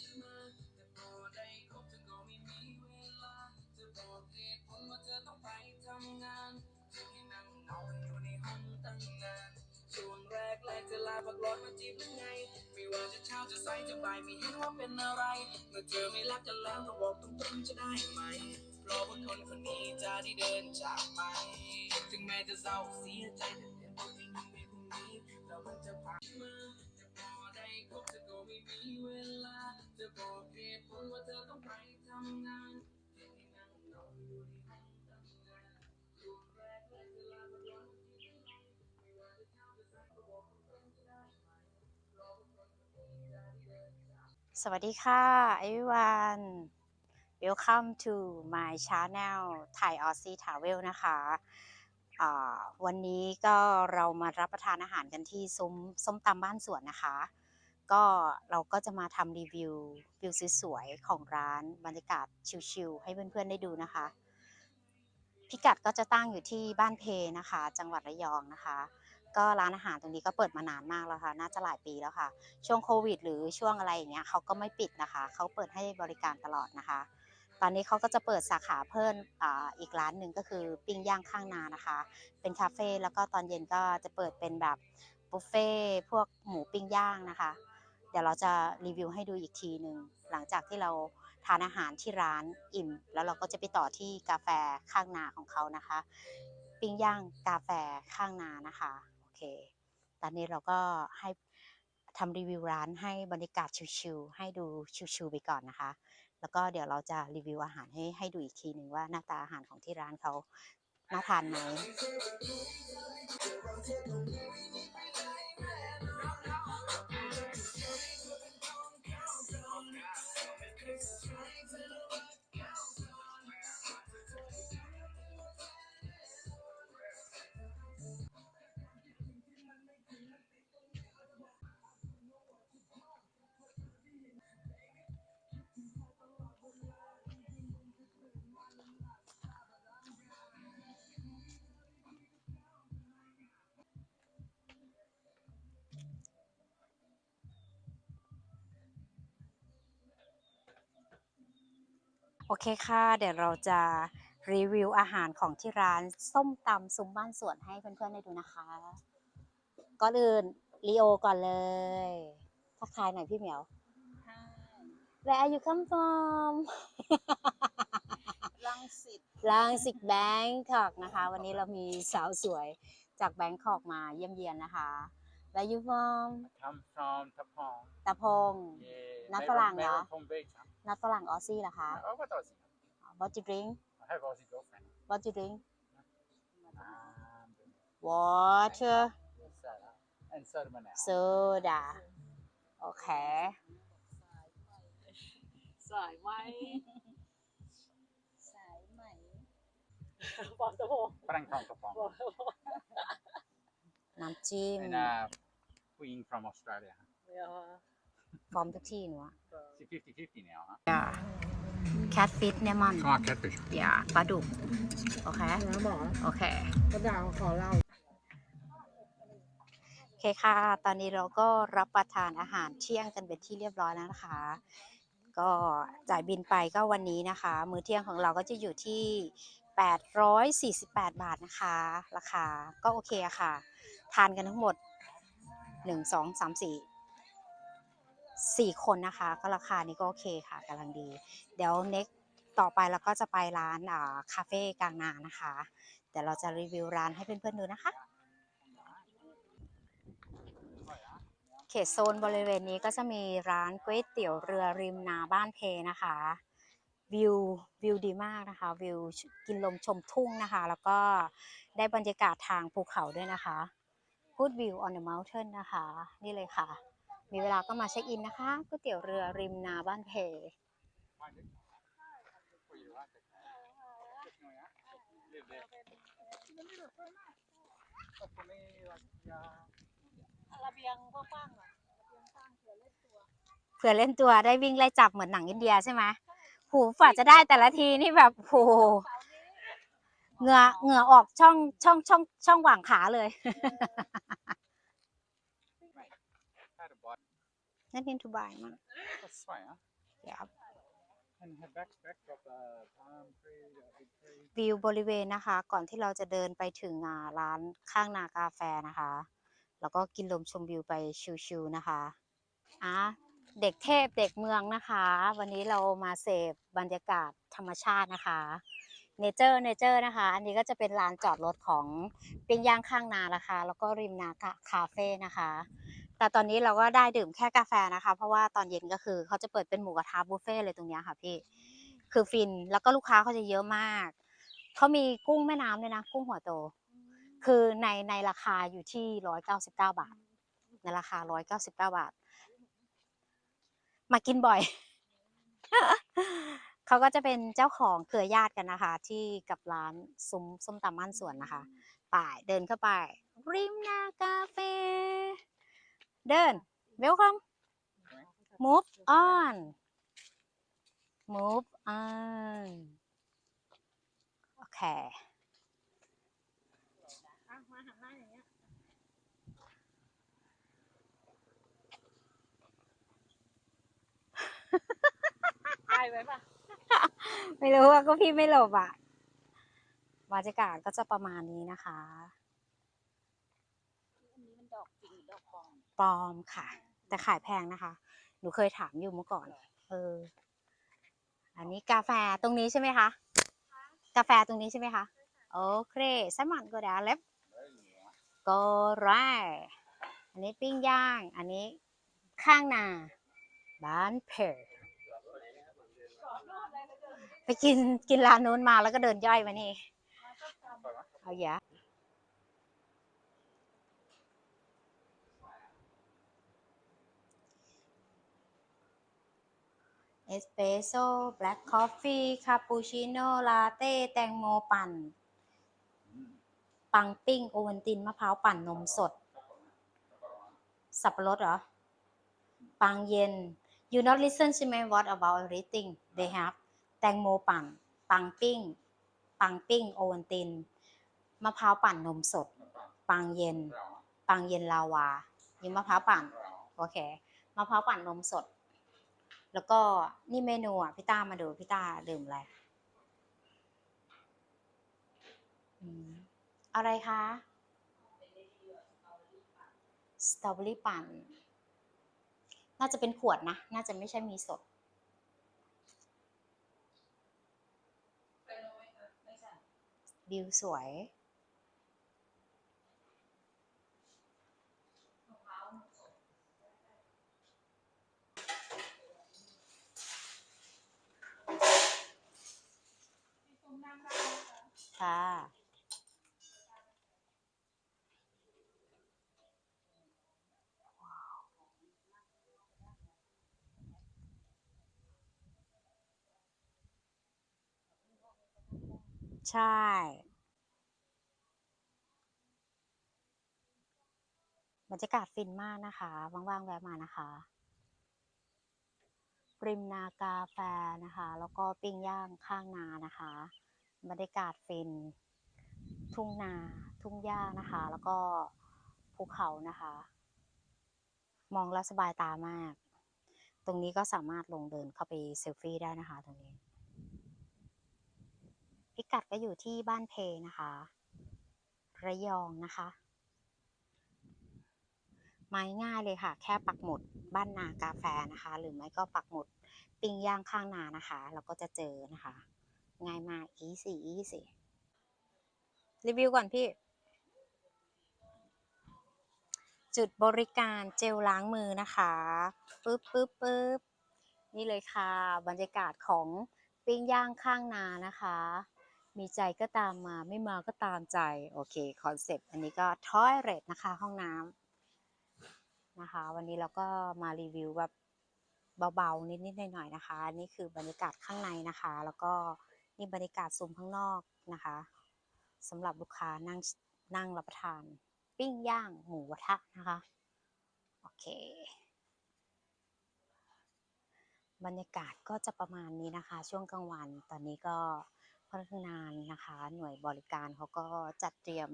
ใช่ไแต่พอได้คบเธอก็ไม่มีเวลาเธอบอกเหตุผลว่าเธอต้องไปทำงานเธอแค่นั่งนอนอยู่ในห้องตั้งนานช่วงแรกแรกจะลาพักร้อนมาจีบยังไง ไม่ว่าจะเช้าจะสายจะบ่ายไม่เห็นว่าเป็นอะไร เมื่อเธอไม่รักกันแล้วก็บอกตรงๆจะได้ไหม เพราะว่าคนคนนี้จะได้เดินจากไป ถึงแม้จะเศร้าเสียใจแต่เดี๋ยวพรุ่งนี้ในพรุ่งนี้แล้วมันจะผ่านมาแต่พอได้คบเธอก็ไม่มีเวลา จะบอกเหตุผลว่าเธอต้องไปทำงานเพียงให้นั่งนอนอยู่ในห้องทำงานช่วงแรกแรกจะลาพักร้อนมาจีบหรือไงไม่ว่าจะเช้าจะสายก็บอกตรงๆจะได้ไหมราะว่าคนคนนี้ได้เดินสวัสดีค่ะ everyone welcome to my channel Thai Aussie Travel นะคะอ่าวันนี้ก็เรามารับประทานอาหารกันที่ซุ้มส้มตำบ้านสวนนะคะ ก็เราก็จะมาทำรีวิววิวสวยๆของร้านบรรยากาศชิลๆให้เพื่อนๆได้ดูนะคะ พิกัดก็จะตั้งอยู่ที่บ้านเพนะคะ จังหวัดระยองนะคะ ก็ร้านอาหารตรงนี้ก็เปิดมานานมากแล้วค่ะ น่าจะหลายปีแล้วค่ะ ช่วงโควิด หรือช่วงอะไรอย่างเงี้ยเขาก็ไม่ปิดนะคะ เขาเปิดให้บริการตลอดนะคะ ตอนนี้เขาก็จะเปิดสาขาเพิ่มออีกร้านหนึ่งก็คือปิ้งย่างข้างนานะคะ เป็นคาเฟ่แล้วก็ตอนเย็นก็จะเปิดเป็นแบบบุฟเฟ่ต์พวกหมูปิ้งย่างนะคะ เดี๋ยวเราจะรีวิวให้ดูอีกทีหนึ่งหลังจากที่เราทานอาหารที่ร้านอิ่ม แล้วเราก็จะไปต่อที่กาแฟข้างนาของเขานะคะ ปิ้งย่างกาแฟข้างนานะคะโอเค ตอนนี้เราก็ให้ทำรีวิวร้านให้บรรยากาศชิลๆให้ดูชิลๆไปก่อนนะคะ แล้วก็เดี๋ยวเราจะรีวิวอาหารให้ให้ดูอีกทีหนึ่งว่าหน้าตาอาหารของที่ร้านเขาน่าทานไหม โอเคค่ะ เดี๋ยวเราจะรีวิวอาหารของที่ร้านส้มตำซุ้มบ้านสวนให้เพื่อนๆได้ดูนะคะก่อนอื่นลีโอก่อนเลยทักทายหน่อยพี่เหมียว Where are you come from รังสิตลังสิตแบงคอกนะคะ วันนี้เรามีสาวสวยจากแบงคอกมาเยี่ยมเยียนนะคะ Where you from come from Tapong. ตะพง Yeah. Not Meron- Falang, meron no? pong beach, huh? นัดฝรั่งออสซี่เหรอคะ Oh, what Aussie? What you drink I have Aussie girlfriend. What you drink Um, Water soda. And soda banana. โซดาโอเค สายไหมสายไหมปอตะโพ Parang from Tapong. น้ำจิ้ม And uh, queen from Australia. huh? ฟอร์มทุกที่หนูอะ It's 50-50 now, huh? แคทฟิตเนี่ยมัน Come on, catfish. อย่าปลาดุก โอเค นะหมอโอเคก็ดาวขอเล่าโอเคค่ะ ตอนนี้เราก็รับประทานอาหารเที่ยงกันเป็นที่เรียบร้อยแล้วนะคะ ก็จ่ายบินไปก็วันนี้นะคะ มื้อเที่ยงของเราก็จะอยู่ที่ 848 บาทนะคะ ราคาก็โอเคอะค่ะ ทานกันทั้งหมด 1 2 3 4 4 คนนะคะ ก็ราคานี้ก็โอเคค่ะกำลังดี เดี๋ยว next ต่อไปเราก็จะไปร้านอ่าคาเฟ่กลางนานะคะเดี๋ยวเราจะรีวิวร้านให้เพื่อนๆดูนะคะ เขตโซนบริเวณนี้ก็จะมีร้านก๋วยเตี๋ยวเรือริมนาบ้านเพนะคะวิววิวดีมากนะคะ วิวกินลมชมทุ่งนะคะ แล้วก็ได้บรรยากาศทางภูเขาด้วยนะคะ Good view on the mountain นะคะ นี่เลยค่ะ มีเวลาก็มาเช็คอินนะคะก๋วยเตี๋ยวเรือริมนาบ้านเพ Live there. But for me, like, yeah. ระเบียงกว้างๆหน่อยระเบียงกว้างเผื่อเล่นตัวเผื่อเล่นตัวได้วิ่งไล่จับเหมือนหนังอินเดียใช่ไหมหูฝ่าจะได้แต่ละทีนี่แบบโหเหงื่อเหงื่อออกช่องช่องช่องช่องหว่างขาเลย Had a bite. นั่นเป็นทุบายมาก That's right, huh? Yep. And head back, backdrop, uh, palm tree, uh, big tree. วิวบริเวณนะคะ ก่อนที่เราจะเดินไปถึงอ่าร้านข้างนากาแฟนะคะ แล้วก็กินลมชมวิวไปชิวๆนะคะอะเด็กเทพเด็กเมืองนะคะ วันนี้เรามาเสพบรรยากาศธรรมชาตินะคะเนเจอร์เนเจอร์นะคะ อันนี้ก็จะเป็นลานจอดรถของปิ้งย่างข้างนานะคะ แล้วก็ริมนาคาเฟ่นะคะ แต่ตอนนี้เราก็ได้ดื่มแค่กาแฟนะคะ เพราะว่าตอนเย็นก็คือเขาจะเปิดเป็นหมูกระทะบุฟเฟ่เลยตรงเนี้ยค่ะพี่ คือฟินแล้วก็ลูกค้าเขาจะเยอะมาก เขามีกุ้งแม่น้ำด้วยนะ กุ้งหัวโต คือในในราคาอยู่ที่ร้อยเก้าสิบเก้าบาท ในราคาร้อยเก้าสิบเก้าบาท มากินบ่อย เขาก็จะเป็นเจ้าของเครือญาติกันนะคะ ที่กับร้านซุ้มส้มตำม่านสวนนะคะ ป่ายเดินเข้าไป ริมนากาเฟ่ เดิน welcome move on move on โอเคอะมาหันหน้าอย่างเงี้ยตายไว้ปะไม่รู้ว่าก็พี่ไม่หลบอะบรรยากาศก็จะประมาณนี้นะคะ อันนี้มันดอกจริงหรือดอก ปลอมค่ะ แต่ขายแพงนะคะ หนูเคยถามอยู่เมื่อก่อน เออ อันนี้กาแฟตรงนี้ใช่ไหมคะ กาแฟตรงนี้ใช่ไหมคะ โอเคไซมอนก็ได้เล็บก็ไรอันนี้ปิ้งย่าง อันนี้ข้างนาบ้านเพอไปกินกินร้านนู้นมาแล้วก็เดินย่อยมานี่ เอาอย่า เอสเปรสโซ่แบล็คคอฟฟี่คาปูชิโน่ลาเต้ แตงโมปั่น ปังปิ้ง โอวัลติน มะพร้าวปั่นนมสด สับปะรดเหรอ ปังเย็น you not listen ใช่ไหม what about everything they have แตงโมปั่น ปังปิ้ง ปังปิ้ง โอวัลติน มะพร้าวปั่นนมสด ปังเย็น ปังเย็นลาวา ยิมมะพร้าวปั่น โอเค มะพร้าวปั่นนมสด แล้วก็นี่เมนูอะพี่ต้ามาดูพี่ต้าดื่มอะไรอืมอะไรคะสตรอเบอรี่ปั่น น่าจะเป็นขวดนะ น่าจะไม่ใช่มีสดวิวสวย ค่ะ ใช่ บรรยากาศฟินมากนะคะ ว่างๆแวะมานะคะ ริมนากาแฟนะคะ แล้วก็ปิ้งย่างข้างนานะคะ บรรยากาศฟิน ทุ่งนา ทุ่งหญ้านะคะ แล้วก็ภูเขานะคะ มองแล้วสบายตามาก ตรงนี้ก็สามารถลงเดินเข้าไปเซลฟี่ได้นะคะตรงนี้ พิกัดก็อยู่ที่บ้านเพนะคะ ระยองนะคะ ไมาง่ายเลยค่ะ แค่ปักหมุดบ้านนากาแฟนะคะ หรือไม่ก็ปักหมุดปิ้งย่างข้างนานะคะ เราก็จะเจอนะคะ ง่ายมาก easy easy รีวิวก่อนพี่ จุดบริการเจลล้างมือนะคะปึ๊บปึ๊บปึ๊บนี่เลยค่ะ บรรยากาศของปิ้งย่างข้างนานะคะ มีใจก็ตามมาไม่มาก็ตามใจ โอเคคอนเซปต์อันนี้ก็ทอยเรตนะคะ ห้องน้ำนะคะ วันนี้เราก็มารีวิวแบบเบาๆ นิดๆหน่อยๆนะคะ นี่คือบรรยากาศข้างในนะคะ แล้วก็นี่บรรยากาศซุ้มข้างนอกนะคะสำหรับลูกค้านั่งนั่งรับประทาน ปิ้งย่างหมูกระทะนะคะ โอเค บรรยากาศก็จะประมาณนี้นะคะ ช่วงกลางวันตอนนี้ก็ พนักงานนะคะ หน่วยบริการเขาก็จัดเตรียม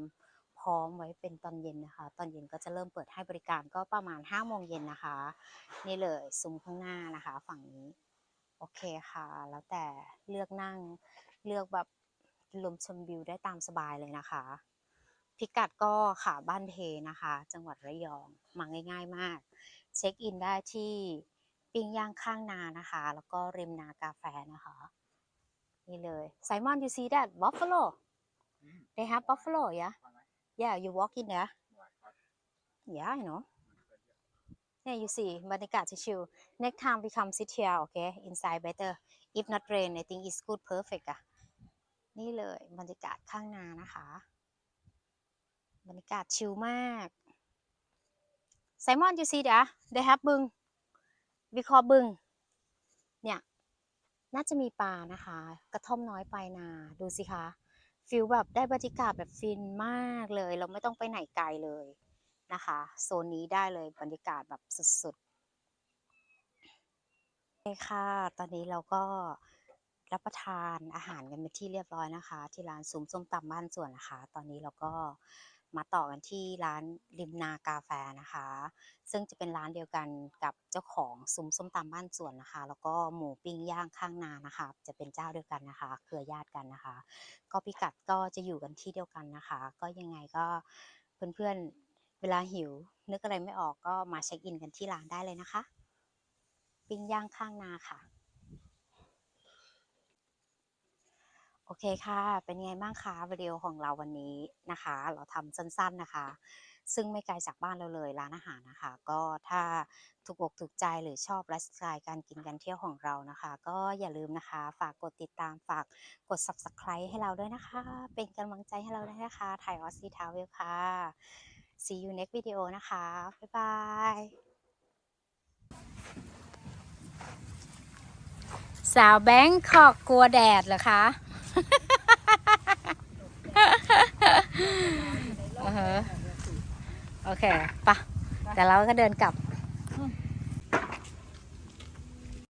พร้อมไว้เป็นตอนเย็นนะคะ ตอนเย็นก็จะเริ่มเปิดให้บริการก็ประมาณ5โมงเย็นนะคะ นี่เลยซุ้มข้างหน้านะคะ ฝั่งนี้ โอเคค่ะ แล้วแต่เลือกนั่งเลือกแบบลมชมวิวได้ตามสบายเลยนะคะ พิกัดก็ค่ะบ้านเพนะคะ จังหวัดระยองมาง่าย ๆมาก เช็คอินได้ที่ปิ้งย่างข้างนานะคะ แล้วก็ริมนากาแฟนะคะ นี่เลย Simon you see that buffalo Mm. they have buffalo yeah Fine, yeah you walk in there Right, right. yeah I know yeah you see บรรยากาศชิลๆ next time we come sit here okay inside better if not rain I think it's good perfect อะนี่เลยบรรยากาศข้างนานะคะ บรรยากาศชิลมาก Simon you see there they have บึง we call บึงเนี่ย น่าจะมีปลานะคะ กระท่อมน้อยปลายนาดูสิคะฟิลแบบได้บรรยากาศแบบฟินมากเลย เราไม่ต้องไปไหนไกลเลยนะคะ โซนนี้ได้เลยบรรยากาศแบบสุดๆโอเคค่ะ ตอนนี้เราก็รับประทานอาหารกันเป็นที่เรียบร้อยนะคะ ที่ร้านซุ้มส้มตำบ้านสวนนะคะ ตอนนี้เราก็ มาต่อกันที่ร้านริมนากาแฟนะคะ ซึ่งจะเป็นร้านเดียวกันกับเจ้าของซุ้มส้มตำบ้านสวนนะคะ แล้วก็หมูปิ้งย่างข้างนานะคะ จะเป็นเจ้าเดียวกันนะคะ เครือญาติกันนะคะ ก็พิกัดก็จะอยู่กันที่เดียวกันนะคะ ก็ยังไงก็เพื่อนๆเวลาหิว นึกอะไรไม่ออกก็มาเช็คอินกันที่ร้านได้เลยนะคะ ปิ้งย่างข้างนาค่ะ โอเคค่ะ เป็นไงบ้างคะวิดีโอของเราวันนี้นะคะ เราทำสั้นๆนะคะ ซึ่งไม่ไกลจากบ้านเราเลยร้านอาหารนะคะ ก็ถ้าถูกอกถูกใจหรือชอบไลฟ์สไตล์การกินกันเที่ยวของเรานะคะ ก็อย่าลืมนะคะ ฝากกดติดตามฝากกด subscribe ให้เราด้วยนะคะ เป็นกำลังใจให้เราด้วยนะคะไทยออสซีทาวเวลค่ะ see you next video นะคะ บ๊ายบายสาวแบงคอกกลัวแดดเหรอคะ โอเคปะแต่เราก็เดินกลับ